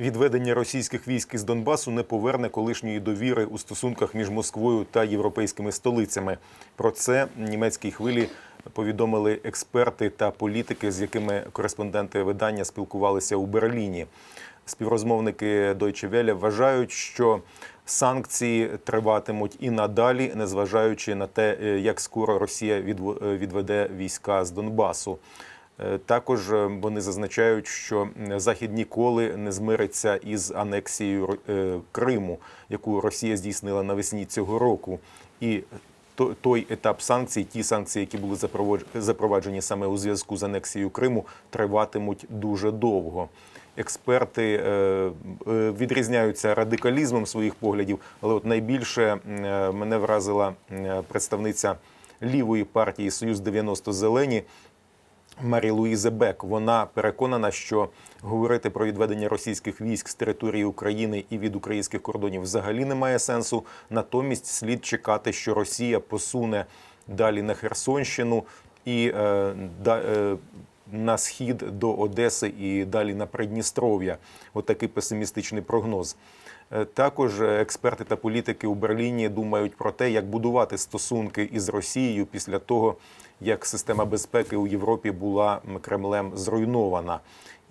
Відведення російських військ із Донбасу не поверне колишньої довіри у стосунках між Москвою та європейськими столицями. Про це німецькій хвилі повідомили експерти та політики, з якими кореспонденти видання спілкувалися у Берліні. Співрозмовники Deutsche Welle вважають, що санкції триватимуть і надалі, незважаючи на те, е, як скоро Росія е, відведе війська з Донбасу. Е, Також е, вони зазначають, що Захід ніколи не змириться із анексією е, Криму, яку Росія здійснила навесні цього року. І той етап санкцій, ті санкції, які були запроваджені саме у зв'язку з анексією Криму, триватимуть дуже довго. Експерти відрізняються радикалізмом своїх поглядів, але от найбільше мене вразила представниця лівої партії Союз 90 Зелені. Марі Луїзе Бек. Вона переконана, що говорити про відведення російських військ з території України і від українських кордонів взагалі немає сенсу. Натомість слід чекати, що Росія посуне далі на Херсонщину і е, да, е, на схід до Одеси і далі на Придністров'я. Отакий песимістичний прогноз. Е, Також експерти та політики у Берліні думають про те, як будувати стосунки із Росією після того, як система безпеки у Європі була Кремлем зруйнована,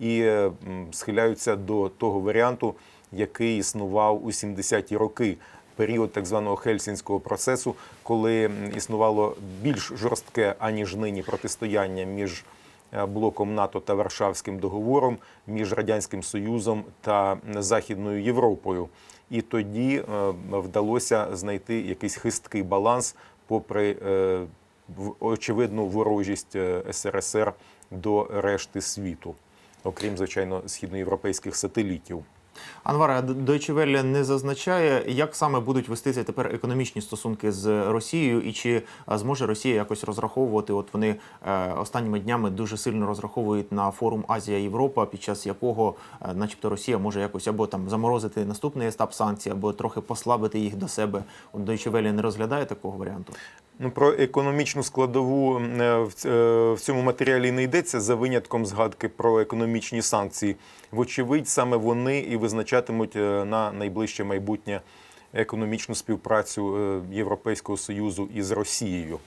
і е, схиляються до того варіанту, який існував у 70-ті роки. Період так званого хельсінського процесу, коли існувало більш жорстке аніж нині протистояння між блоком НАТО та Варшавським договором, між радянським Союзом та Західною Європою. І тоді е, вдалося знайти якийсь хисткий баланс, попри е, очевидну ворожість е, СРСР до решти світу, окрім звичайно східноєвропейських сателітів. Анвара Deutsche Welle не зазначає, як саме будуть вестися тепер економічні стосунки з Росією, і чи зможе Росія якось розраховувати? От вони е, останніми днями дуже сильно розраховують на форум Азія Європа, під час якого, е, начебто, Росія може якось або там заморозити наступний етап санкцій, або трохи послабити їх до себе. От Deutsche Welle не розглядає такого варіанту. Ну, про економічну складову е, е, в цьому матеріалі не йдеться за винятком згадки про економічні санкції. Вочевидь, саме вони і визначатимуть е, на найближче майбутнє економічну співпрацю Європейського союзу із Росією.